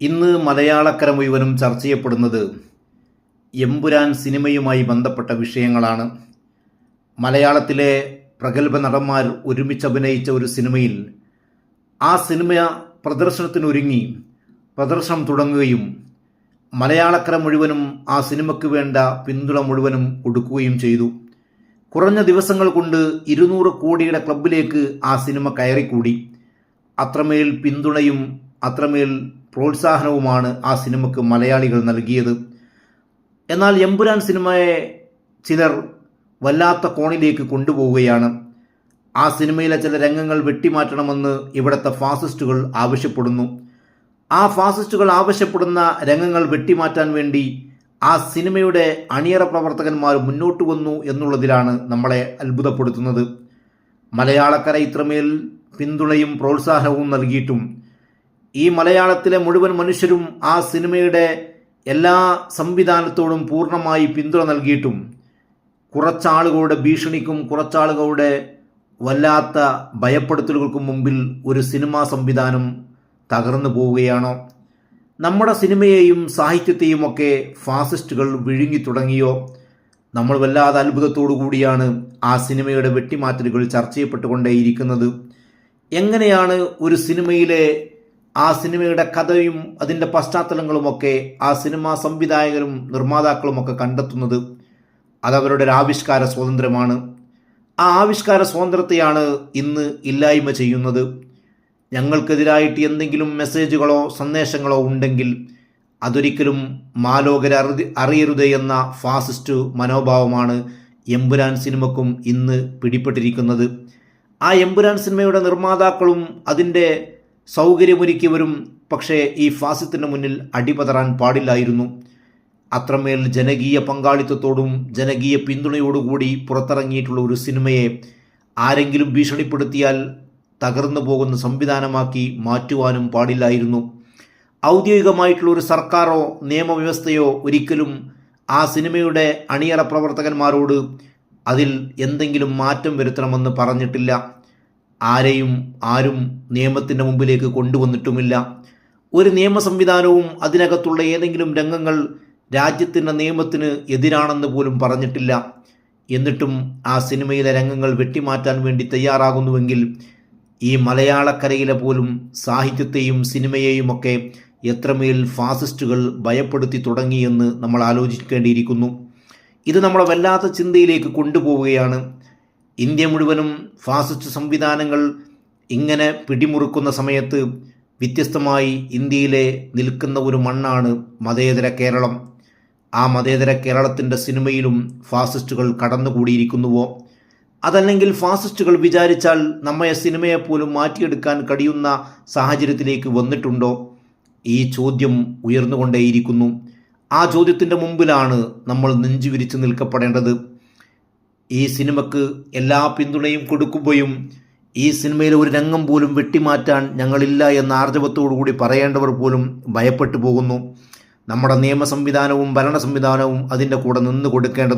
ഇന്ന് മലയാളക്കര മുഴുവനും ചർച്ച ചെയ്യപ്പെടുന്നത് എമ്പുരാൻ സിനിമയുമായി ബന്ധപ്പെട്ട വിഷയങ്ങളാണ്. മലയാളത്തിലെ പ്രഗത്ഭ നടന്മാർ ഒരുമിച്ച് അഭിനയിച്ച ഒരു സിനിമയിൽ ആ സിനിമ പ്രദർശനത്തിനൊരുങ്ങി. പ്രദർശനം തുടങ്ങുകയും മലയാളക്കര മുഴുവനും ആ സിനിമയ്ക്ക് വേണ്ട പിന്തുണ മുഴുവനും കൊടുക്കുകയും ചെയ്തു. കുറഞ്ഞ ദിവസങ്ങൾ കൊണ്ട് ഇരുന്നൂറ് കോടിയുടെ ക്ലബിലേക്ക് ആ സിനിമ കയറിക്കൂടി. അത്രമേൽ പിന്തുണയും അത്രമേൽ പ്രോത്സാഹനവുമാണ് ആ സിനിമയ്ക്ക് മലയാളികൾ നൽകിയത്. എന്നാൽ എമ്പുരാൻ സിനിമയെ ചിലർ വല്ലാത്ത കോണിലേക്ക് കൊണ്ടുപോവുകയാണ്. ആ സിനിമയിലെ ചില രംഗങ്ങൾ വെട്ടിമാറ്റണമെന്ന് ഇവിടുത്തെ ഫാസിസ്റ്റുകൾ ആവശ്യപ്പെടുന്നു. ആ ഫാസിസ്റ്റുകൾ ആവശ്യപ്പെടുന്ന രംഗങ്ങൾ വെട്ടിമാറ്റാൻ വേണ്ടി ആ സിനിമയുടെ അണിയറ പ്രവർത്തകന്മാർ മുന്നോട്ട് വന്നു എന്നുള്ളതിലാണ് നമ്മളെ അത്ഭുതപ്പെടുത്തുന്നത്. മലയാളക്കര ഇത്രമേൽ പിന്തുണയും പ്രോത്സാഹനവും നൽകിയിട്ടും ഈ മലയാളത്തിലെ മുഴുവൻ മനുഷ്യരും ആ സിനിമയുടെ എല്ലാ സംവിധാനത്തോടും പൂർണമായി പിന്തുണ നൽകിയിട്ടും കുറച്ചാളുകളുടെ ഭീഷണിക്കും കുറച്ചാളുകളുടെ വല്ലാത്ത ഭയപ്പെടുത്തലുകൾക്കും മുമ്പിൽ ഒരു സിനിമാ സംവിധാനം തകർന്നു പോവുകയാണോ? നമ്മുടെ സിനിമയെയും സാഹിത്യത്തെയും ഒക്കെ ഫാസിസ്റ്റുകൾ വിഴുങ്ങി തുടങ്ങിയോ? നമ്മൾ വല്ലാതെ അത്ഭുതത്തോടു കൂടിയാണ് ആ സിനിമയുടെ വെട്ടിമാറ്റലുകൾ ചർച്ച ചെയ്യപ്പെട്ടുകൊണ്ടേയിരിക്കുന്നത് എങ്ങനെയാണ് ഒരു സിനിമയിലെ ആ സിനിമയുടെ കഥയും അതിന്റെ പശ്ചാത്തലങ്ങളുമൊക്കെ ആ സിനിമാ സംവിധായകരും നിർമ്മാതാക്കളുമൊക്കെ കണ്ടെത്തുന്നത് അതവരുടെ ഒരു ആവിഷ്കാര സ്വാതന്ത്ര്യമാണ്. ആ ആവിഷ്കാര സ്വാതന്ത്ര്യത്തെയാണ് ഇന്ന് ഇല്ലായ്മ ചെയ്യുന്നത്. ഞങ്ങൾക്കെതിരായിട്ട് എന്തെങ്കിലും മെസ്സേജുകളോ സന്ദേശങ്ങളോ ഉണ്ടെങ്കിൽ അതൊരിക്കലും മാലോകരെ അറി അറിയരുത് എന്ന ഫാസിസ്റ്റ് മനോഭാവമാണ് എമ്പുരാൻ സിനിമക്കും ഇന്ന് പിടിപ്പെട്ടിരിക്കുന്നത് ആ എമ്പുരാൻ സിനിമയുടെ നിർമ്മാതാക്കളും അതിന്റെ സൗകര്യമൊരുക്കിയവരും പക്ഷേ ഈ ഫാസിത്തിന് മുന്നിൽ അടിപതറാൻ പാടില്ലായിരുന്നു. അത്രമേൽ ജനകീയ പങ്കാളിത്തത്തോടും ജനകീയ പിന്തുണയോടുകൂടി പുറത്തിറങ്ങിയിട്ടുള്ള ഒരു സിനിമയെ ആരെങ്കിലും ഭീഷണിപ്പെടുത്തിയാൽ തകർന്നു പോകുന്ന സംവിധാനമാക്കി മാറ്റുവാനും പാടില്ലായിരുന്നു. ഔദ്യോഗികമായിട്ടുള്ള ഒരു സർക്കാരോ നിയമവ്യവസ്ഥയോ ഒരിക്കലും ആ സിനിമയുടെ അണിയറ പ്രവർത്തകന്മാരോട് അതിൽ എന്തെങ്കിലും മാറ്റം വരുത്തണമെന്ന് പറഞ്ഞിട്ടില്ല. ആരെയും ആരും നിയമത്തിന്റെ മുമ്പിലേക്ക് കൊണ്ടുവന്നിട്ടുമില്ല. ഒരു നിയമ സംവിധാനവും അതിനകത്തുള്ള ഏതെങ്കിലും രംഗങ്ങൾ രാജ്യത്തിന്റെ നിയമത്തിന് എതിരാണെന്ന് പോലും പറഞ്ഞിട്ടില്ല. എന്നിട്ടും ആ സിനിമയിലെ രംഗങ്ങൾ വെട്ടിമാറ്റാൻ വേണ്ടി തയ്യാറാകുന്നുവെങ്കിൽ ഈ മലയാളക്കരയിലെ പോലും സാഹിത്യത്തെയും സിനിമയെയും ഒക്കെ എത്രമേൽ ഫാസിസ്റ്റുകൾ ഭയപ്പെടുത്തി തുടങ്ങിയെന്ന് നമ്മൾ ആലോചിക്കേണ്ടിയിരിക്കുന്നു. ഇത് നമ്മളെ വല്ലാത്ത ചിന്തയിലേക്ക് കൊണ്ടുപോവുകയാണ്. ഇന്ത്യ മുഴുവനും ഫാസിസ്റ്റ് സംവിധാനങ്ങൾ ഇങ്ങനെ പിടിമുറുക്കുന്ന സമയത്ത് വ്യത്യസ്തമായി ഇന്ത്യയിലെ നിൽക്കുന്ന ഒരു മണ്ണാണ് മതേതര കേരളം. ആ മതേതര കേരളത്തിന്റെ സിനിമയിലും ഫാസിസ്റ്റുകൾ കടന്നുകൂടിയിരിക്കുന്നുവോ? അതല്ലെങ്കിൽ ഫാസിസ്റ്റുകൾ വിചാരിച്ചാൽ നമ്മെ സിനിമയെപ്പോലും മാറ്റിയെടുക്കാൻ കഴിയുന്ന സാഹചര്യത്തിലേക്ക് വന്നിട്ടുണ്ടോ? ഈ ചോദ്യം ഉയർന്നുകൊണ്ടേയിരിക്കുന്നു. ആ ചോദ്യത്തിന്റെ മുമ്പിലാണ് നമ്മൾ നെഞ്ചു വിരിച്ചു നിൽക്കപ്പെടേണ്ടത്. ഈ സിനിമക്ക് എല്ലാ പിന്തുണയും കൊടുക്കുമ്പോഴും ഈ സിനിമയിലെ ഒരു രംഗം പോലും വെട്ടിമാറ്റാൻ ഞങ്ങളില്ല എന്ന ആർജവത്തോടുകൂടി പറയേണ്ടവർ പോലും ഭയപ്പെട്ടു പോകുന്നു. നമ്മുടെ നിയമ സംവിധാനവും ഭരണ സംവിധാനവും അതിന്റെ കൂടെ നിന്ന് കൊടുക്കേണ്ടതുണ്ട്.